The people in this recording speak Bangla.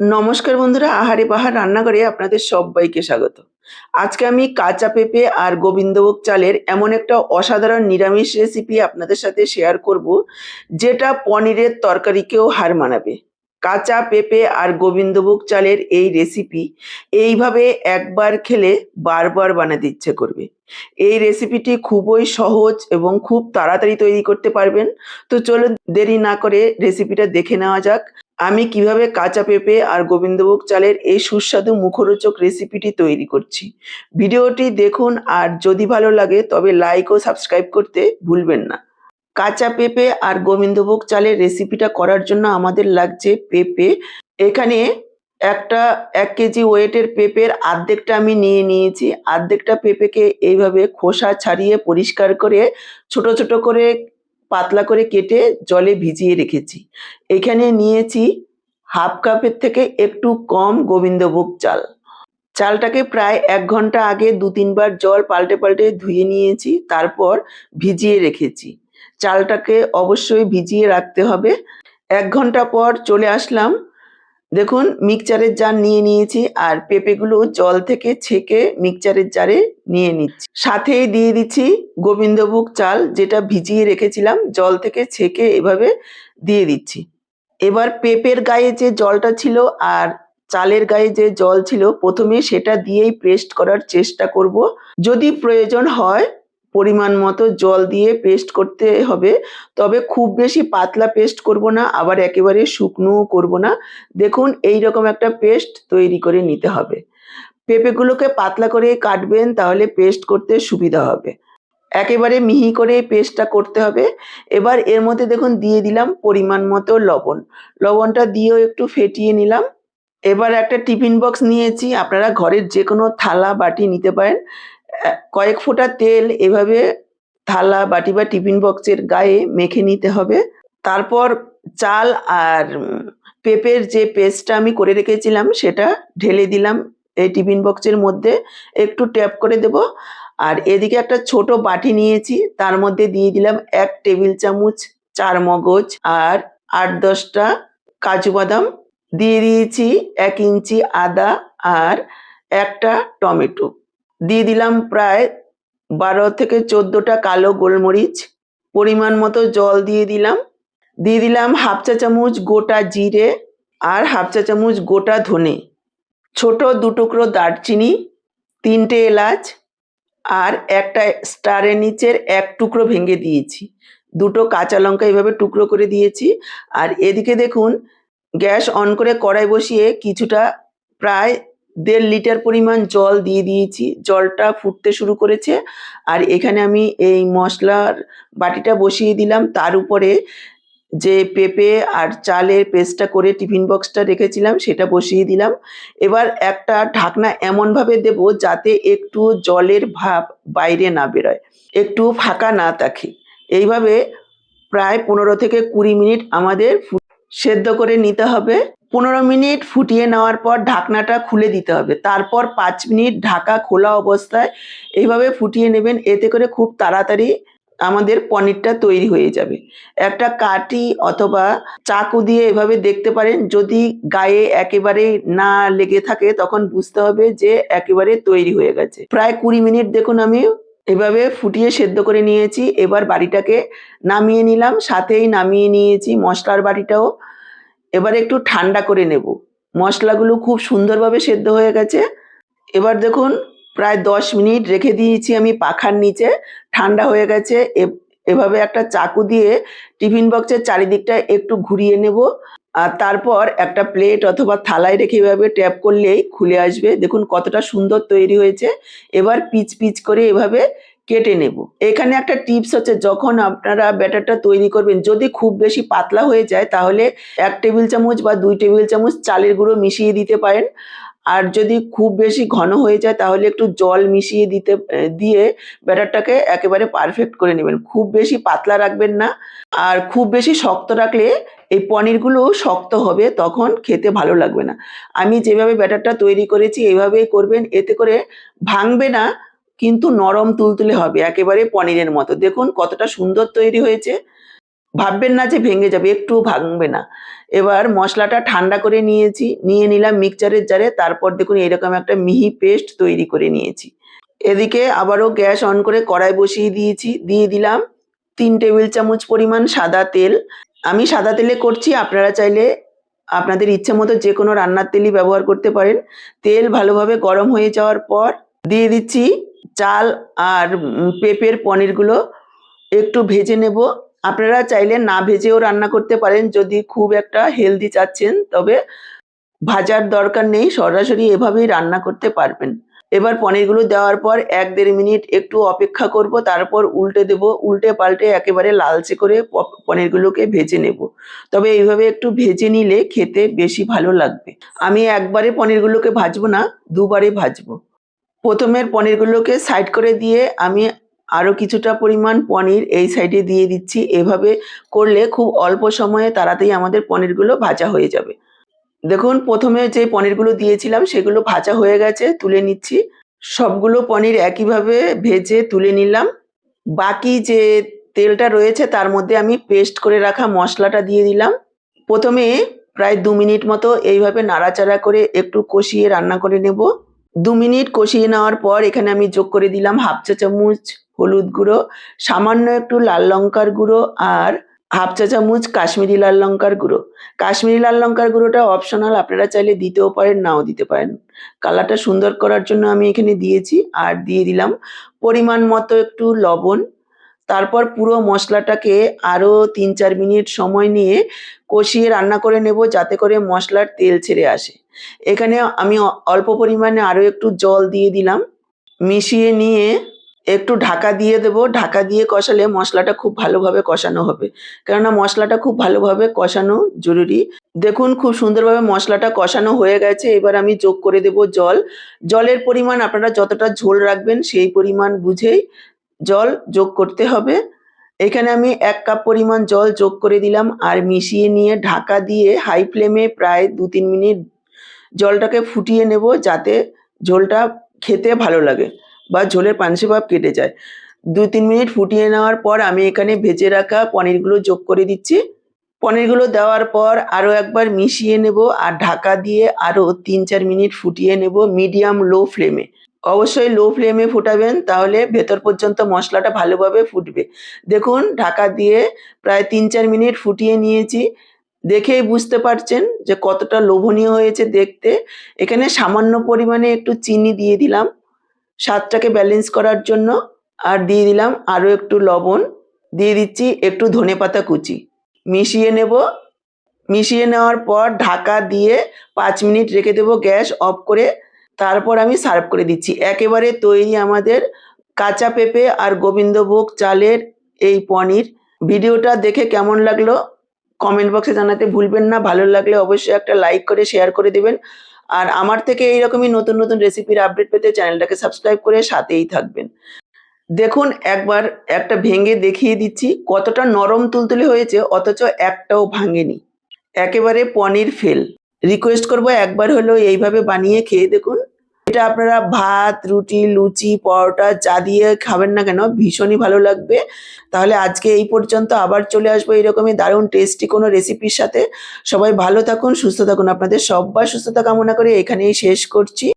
নমস্কার বন্ধুরা, আহারে বাহার রান্নাঘরে আপনাদের সবাইকে স্বাগত। আজকে আমি কাঁচা পেঁপে আর গোবিন্দভোগ চালের এমন একটা অসাধারণ নিরামিষ রেসিপি আপনাদের সাথে শেয়ার করব, যেটা পনিরের তরকারিকেও হার মানাবে। কাঁচা পেঁপে আর গোবিন্দভোগ চালের এই রেসিপি এইভাবে একবার খেলে বারবার বানাতে ইচ্ছে করবে। এই রেসিপিটি খুবই সহজ এবং খুব তাড়াতাড়ি তৈরি করতে পারবেন। তো চলুন দেরি না করে রেসিপিটা দেখে নেওয়া যাক। আমি কীভাবে কাঁচা পেঁপে আর গোবিন্দভোগ চালের এই সুস্বাদু মুখরোচক রেসিপিটি তৈরি করছি। ভিডিওটি দেখুন আর যদি ভালো লাগে, তবে লাইক ও সাবস্ক্রাইব করতে ভুলবেন না। কাঁচা পেঁপে আর গোবিন্দভোগ চালের রেসিপিটা করার জন্য আমাদের লাগছে পেঁপে। এখানে একটা এক কেজি ওয়েটের পেঁপের আর্ধেকটা আমি নিয়ে নিয়েছি। আর্ধেকটা পেঁপেকে এইভাবে খোসা ছাড়িয়ে পরিষ্কার করে ছোট ছোট করে পাতলা করে কেটে জলে ভিজিয়ে রেখেছি। এখানে নিয়েছি হাফ কাপের থেকে একটু কম গোবিন্দভোগ চাল। চালটাকে প্রায় এক ঘণ্টা আগে দু তিনবার জল পাল্টে পাল্টে ধুয়ে নিয়েছি, তারপর ভিজিয়ে রেখেছি। চালটাকে অবশ্যই ভিজিয়ে রাখতে হবে। এক ঘণ্টা পর চলে আসলাম দেখুন মিক্সচারের জার নিয়ে নিয়েছি আর পেঁপেগুলো জল থেকে ছেঁকে মিক্সচারের জারে নিয়ে নিচ্ছি। সাথেই দিয়ে দিচ্ছি গোবিন্দভোগ চাল, যেটা ভিজিয়ে রেখেছিলাম, জল থেকে ছেঁকে এভাবে দিয়ে দিচ্ছি। এবার পেঁপের গায়ে যে জলটা ছিল আর চালের গায়ে যে জল ছিল, প্রথমে সেটা দিয়েই পেস্ট করার চেষ্টা করব। যদি প্রয়োজন হয় পরিমাণ মতো জল দিয়ে পেস্ট করতে হবে। তবে খুব বেশি পাতলা পেস্ট করব না, আবার একেবারে শুকনোও করব না। দেখুন এই রকম একটা পেস্ট তৈরি করে নিতে হবে। পেঁপেগুলোকে পাতলা করে কাটবেন, তাহলে পেস্ট করতে সুবিধা হবে। একেবারে মিহি করে পেস্টটা করতে হবে। এবার এর মধ্যে দেখুন, দিয়ে দিলাম পরিমাণ মতো লবণ। লবণটা দিয়েও একটু ফেটিয়ে নিলাম। এবার একটা টিফিন বক্স নিয়েছি। আপনারা ঘরের যে কোনো থালা, বাটি নিতে পারেন। কয়েক ফোঁটা তেল এভাবে থালা, বাটি বা টিফিন বক্সের গায়ে মেখে নিতে হবে। তারপর চাল আর পেঁপের যে পেস্টটা আমি করে রেখেছিলাম সেটা ঢেলে দিলাম এই টিফিন বক্সের মধ্যে। একটু ট্যাপ করে দেব। আর এদিকে একটা ছোট বাটি নিয়েছি, তার মধ্যে দিয়ে দিলাম এক টেবিল চামচ চার মগজ আর আট দশটা কাজু বাদাম। দিয়ে দিয়েছি এক ইঞ্চি আদা আর একটা টমেটো। দিয়ে দিলাম প্রায় বারো থেকে চোদ্দোটা কালো গোলমরিচ, পরিমাণ মতো জল দিয়ে দিলাম। দিয়ে দিলাম হাফ চা চামচ গোটা জিরে আর হাফ চা চামচ গোটা ধনে, ছোট দু টুকরো দারচিনি, তিনটে এলাচ আর একটা স্টারের নিচের এক টুকরো ভেঙে দিয়েছি। দুটো কাঁচা লঙ্কা এভাবে টুকরো করে দিয়েছি। আর এদিকে দেখুন, গ্যাস অন করে কড়াই বসিয়ে কিছুটা প্রায় দেড় লিটার পরিমাণ জল দিয়ে দিয়েছি। জলটা ফুটতে শুরু করেছে। আর এখানে আমি এই মশলার বাটিটা বসিয়ে দিলাম। তার উপরে যে পেঁপে আর চালের পেস্টটা করে টিফিন বক্সটা রেখেছিলাম, সেটা বসিয়ে দিলাম। এবার একটা ঢাকনা এমনভাবে দেব যাতে একটু জলের ভাব বাইরে না বেরোয়, একটু ফাঁকা না থাকে। এইভাবে প্রায় পনেরো থেকে কুড়ি মিনিট আমাদের সেদ্ধ করে নিতে হবে। পনেরো মিনিট ফুটিয়ে নেওয়ার পর ঢাকনাটা খুলে দিতে হবে। তারপর পাঁচ মিনিট ঢাকা খোলা অবস্থায় এইভাবে ফুটিয়ে নেবেন। এতে করে খুব তাড়াতাড়ি আমাদের পনিরটা তৈরি হয়ে যাবে। একটা কাঠি অথবা চাকু দিয়ে এভাবে দেখতে পারেন। যদি গায়ে একেবারে না লেগে থাকে, তখন বুঝতে হবে যে একেবারে তৈরি হয়ে গেছে। প্রায় কুড়ি মিনিট দেখুন আমি এভাবে ফুটিয়ে সেদ্ধ করে নিয়েছি। এবার বাড়িটাকে নামিয়ে নিলাম। সাথেই নামিয়ে নিয়েছি। মশলার বাটিটাও এবার একটু ঠান্ডা করে নেব। মশলাগুলো খুব সুন্দরভাবে সেদ্ধ হয়ে গেছে। এবার দেখুন, প্রায় দশ মিনিট রেখে দিয়েছি আমি পাখার নিচে। ঠান্ডা হয়ে গেছে। এভাবে একটা চাকু দিয়ে টিফিন বক্সের চারিদিকটা একটু ঘুরিয়ে নেব। আর তারপর একটা প্লেট অথবা থালায় রেখে এভাবে ট্যাপ করলেই খুলে আসবে। দেখুন কতটা সুন্দর তৈরি হয়েছে। এবার পিচ পিচ করে এভাবে কেটে নেব। এখানে একটা টিপস হচ্ছে, যখন আপনারা ব্যাটারটা তৈরি করবেন, যদি খুব বেশি পাতলা হয়ে যায়, তাহলে এক টেবিল চামচ বা দুই টেবিল চামচ চালের গুঁড়ো মিশিয়ে দিতে পারেন। আর যদি খুব বেশি ঘন হয়ে যায়, তাহলে একটু জল মিশিয়ে দিতে দিয়ে ব্যাটারটাকে একেবারে পারফেক্ট করে নেবেন। খুব বেশি পাতলা রাখবেন না। আর খুব বেশি শক্ত রাখলে এই পনিরগুলো শক্ত হবে, তখন খেতে ভালো লাগবে না। আমি যেভাবে ব্যাটারটা তৈরি করেছি এইভাবেই করবেন। এতে করে ভাঙবে না কিন্তু নরম তুলতুলে হবে, একেবারে পনিরের মতো। দেখুন কতটা সুন্দর তৈরি হয়েছে। ভাববেন না যে ভেঙে যাবে, একটু ভাঙবে না। এবার মশলাটা ঠান্ডা করে নিয়েছি, নিয়ে নিলাম মিক্সচারের জারে, তারপর দেখুন এরকম একটা মিহি পেস্ট তৈরি করে নিয়েছি। এদিকে আবারও গ্যাস অন করে কড়াই বসিয়ে দিয়েছি, দিয়ে দিলাম তিন টেবিল চামচ পরিমাণ সাদা তেল। আমি সাদা তেলে করছি, আপনারা চাইলে আপনাদের ইচ্ছে মতো যে কোনো রান্নার তেলই ব্যবহার করতে পারেন। তেল ভালোভাবে গরম হয়ে যাওয়ার পর দিয়ে দিচ্ছি চাল আর পেঁপের পনিরগুলো একটু ভেজে নেব। আপনারা চাইলে না ভেজেও রান্না করতে পারেন যদি খুব একটা হেলদি চাচ্ছেন, তবে ভাজার দরকার নেই, সরাসরি এভাবেই রান্না করতে পারবেন। এবার পনিরগুলো দেওয়ার পর এক দেড় মিনিট একটু অপেক্ষা করব, তারপর উল্টে দেব, উল্টে পাল্টে একেবারে লালচে করে পনিরগুলোকে ভেজে নেব। তবে এইভাবে একটু ভেজে নিলে খেতে বেশি ভালো লাগবে। আমি একবারে পনিরগুলোকে ভাজবো না, দুবারে ভাজবো। প্রথমের পনিরগুলোকে সাইড করে দিয়ে আমি আরও কিছুটা পরিমাণ পনির এই সাইডে দিয়ে দিচ্ছি। এভাবে করলে খুব অল্প সময়ে তাড়াতাড়ি আমাদের পনিরগুলো ভাজা হয়ে যাবে। দেখুন, প্রথমে যে পনিরগুলো দিয়েছিলাম সেগুলো ভাজা হয়ে গেছে, তুলে নিচ্ছি। সবগুলো পনির একইভাবে ভেজে তুলে নিলাম। বাকি যে তেলটা রয়েছে তার মধ্যে আমি পেস্ট করে রাখা মশলাটা দিয়ে দিলাম। প্রথমে প্রায় দু মিনিট মতো এইভাবে নাড়াচাড়া করে একটু কষিয়ে রান্না করে নেব। দু মিনিট কষিয়ে নেওয়ার পর এখানে আমি যোগ করে দিলাম হাফ চা চামচ হলুদ গুঁড়ো, সামান্য একটু লাল লঙ্কার গুঁড়ো আর হাফ চা চামচ কাশ্মীরি লাল লঙ্কার গুঁড়ো। কাশ্মীরি লাল লঙ্কার গুঁড়োটা অপশনাল আপনারা চাইলে দিতেও পারেন, নাও দিতে পারেন। কালারটা সুন্দর করার জন্য আমি এখানে দিয়েছি আর দিয়ে দিলাম পরিমাণ মতো একটু লবণ তারপর পুরো মশলাটাকে আরও তিন চার মিনিট সময় নিয়ে কষিয়ে রান্না করে নেব যাতে করে মশলার তেল ছেড়ে আসে। এখানে আমি অল্প পরিমাণে আরও একটু জল দিয়ে দিলাম। মিশিয়ে নিয়ে একটু ঢাকা দিয়ে দেব। ঢাকা দিয়ে কষালে মশলাটা খুব ভালোভাবে কষানো হবে। কেননা মশলাটা খুব ভালোভাবে কষানো জরুরি। দেখুন খুব সুন্দরভাবে মশলাটা কষানো হয়ে গেছে। এবার আমি যোগ করে দেব জল। জলের পরিমাণ আপনারা যতটা ঝোল রাখবেন সেই পরিমাণ বুঝেই জল যোগ করতে হবে। এখানে আমি এক কাপ পরিমাণ জল যোগ করে দিলাম আর মিশিয়ে নিয়ে ঢাকা দিয়ে হাই ফ্লেমে প্রায় দু তিন মিনিট জলটাকে ফুটিয়ে নেব যাতে ঝোলটা খেতে ভালো লাগে বা ঝোলের পানসে ভাব কেটে যায়। দু তিন মিনিট ফুটিয়ে নেওয়ার পর আমি এখানে ভেজে রাখা পনিরগুলো যোগ করে দিচ্ছি। পনিরগুলো দেওয়ার পর আরও একবার মিশিয়ে নেব আর ঢাকা দিয়ে আরও তিন চার মিনিট ফুটিয়ে নেব মিডিয়াম লো ফ্লেমে অবশ্যই লো ফ্লেমে ফুটাবেন, তাহলে ভেতর পর্যন্ত মশলাটা ভালোভাবে ফুটবে। দেখুন, ঢাকা দিয়ে প্রায় তিন চার মিনিট ফুটিয়ে নিয়েছি। দেখেই বুঝতে পারছেন যে কতটা লোভনীয় হয়েছে দেখতে। এখানে সামান্য পরিমাণে একটু চিনি দিয়ে দিলাম, স্বাদটাকে ব্যালেন্স করার জন্য। আর দিয়ে দিলাম আরও একটু লবণ। দিয়ে দিচ্ছি একটু ধনেপাতা কুচি। মিশিয়ে নেব। মিশিয়ে নেওয়ার পর ঢাকা দিয়ে পাঁচ মিনিট রেখে দেবো গ্যাস অফ করে। তারপর আমি সার্ভ করে দিচ্ছি। একেবারে তৈরি আমাদের কাঁচা পেঁপে আর গোবিন্দভোগ চালের এই পনির। ভিডিওটা দেখে কেমন লাগল? কমেন্ট বক্সে জানাতে ভুলবেন না। ভালো লাগলে অবশ্যই একটা লাইক করে শেয়ার করে দেবেন। আর আমার থেকে এইরকমই নতুন নতুন রেসিপির আপডেট পেতে চ্যানেলটাকে সাবস্ক্রাইব করে সাথেই থাকবেন। দেখুন, একবার একটা ভেঙে দেখিয়ে দিচ্ছি। কতটা নরম তুলতুলে হয়েছে, অথচ একটাও ভাঙেনি। একেবারে পনির ফেল রিকোয়েস্ট করব একবার হলেও এইভাবে বানিয়ে খেয়ে দেখুন। এটা আপনারা ভাত, রুটি, লুচি, পরোটা চা দিয়ে খাবেন না কেন, ভীষণই ভালো লাগবে। তাহলে আজকে এই পর্যন্ত আবার চলে আসব এরকমই দারুণ টেস্টি কোনো রেসিপির সাথে। সবাই ভালো থাকুন, সুস্থ থাকুন। আপনাদের সব্বার সুস্থতা কামনা করে এখানেই শেষ করছি।